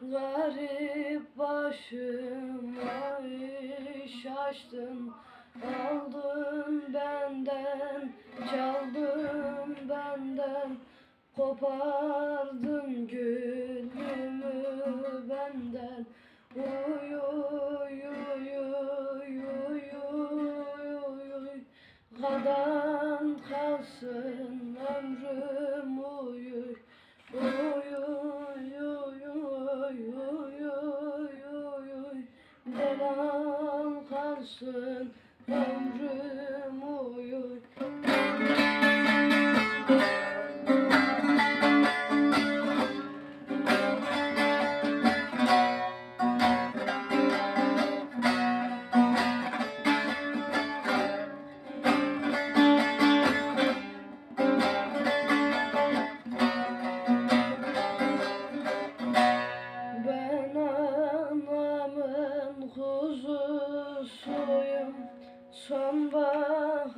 Garip başıma iş açtın Aldın benden, çaldın benden. Kopardın gülümü benden Kalsın ömrüm uy Sonbaharın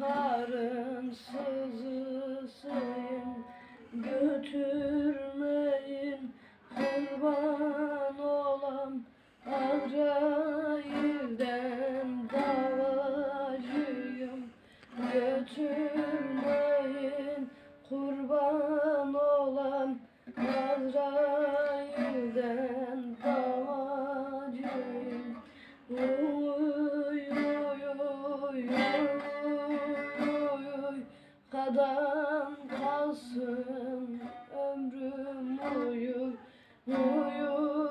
sızısıyım. Götürmeyin kurban olam Azrail'den davacıyım. Götürmeyin kurban Kadam kalsın ömrüm uy uy